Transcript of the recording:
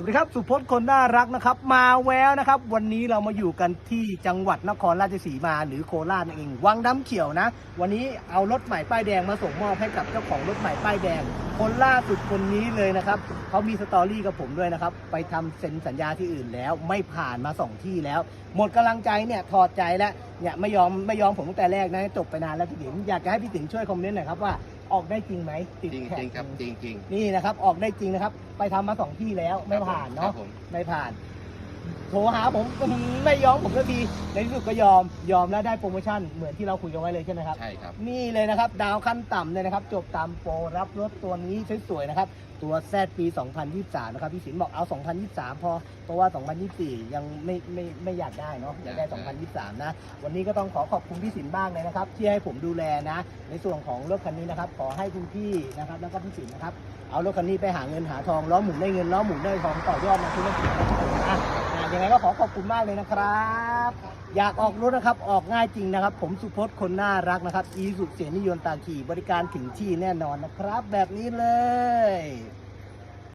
สวัสดีครับสุพจน์คนน่ารักนะครับ มาแววนะครับ วันนี้เรามาอยู่กันที่จังหวัดนครราชสีมาหรือโคราชนั่นเองวังน้ำเขียวนะ วันนี้เอารถใหม่ป้ายแดงมาส่งมอบให้กับเจ้าของรถใหม่ป้ายแดง คนล่าสุดคนนี้เลยนะครับเขามีสตอรี่กับผมด้วยนะครับ ไปทำเซ็นสัญญาที่อื่นแล้วไม่ผ่านมาสองที่แล้ว หมดกำลังใจเนี่ยถอดใจแล้วเนี่ยไม่ยอมไม่ยอมผมตั้งแต่แรกนะจบไปนานแล้วพี่ติ๋มอยากจะให้พี่ติ๋มช่วยคอมเมนต์หน่อยครับว่า ออกได้จริงไหมติดจริงแท็กจริงครับจริงจริง นี่นะครับออกได้จริงนะครับ ไปทำมาสองที่แล้วไม่ผ่านครัเนาะบผม ไม่ผ่าน โทรหาผมอื้อหือไม่ยอมผมก็ทีในที่สุดก็ยอมยอมแล้วได้โปรโมชั่นเหมือนที่เราคุยกันไว้เลยใช่ไหมครับ ใช่ครับ นี่เลยนะครับดาวขั้นต่ำเลยนะครับ จบตามโปรรับรถตัวนี้สวยๆนะครับ ตัวแซดปี 2023 นะครับ พี่สินบอกเอา 2023 พอ เพราะว่า 2024 ยังไม่ไม่ไม่อยากได้เนาะอยากได้ 2023 นะ วันนี้ก็ต้องขอขอบคุณพี่สินบ้างเลยนะครับ ที่ให้ผมดูแลนะ ในส่วนของรถคันนี้นะครับ ขอให้คุณพี่นะครับแล้วก็พี่สินนะครับเอารถคันนี้ไปหาเงินหาทองล้อหมุนได้เงินล้อหมุนได้ทองต่อยอดมาธุรกิจนะอะ ยังไงก็ขอขอบคุณมากเลยนะครับ อยากออกรถนะครับออกง่ายจริงนะครับ ผมสุพจน์คนน่ารักนะครับ อีสุเสียนิยนตาขี่บริการถึงที่แน่นอนนะครับ แบบนี้เลย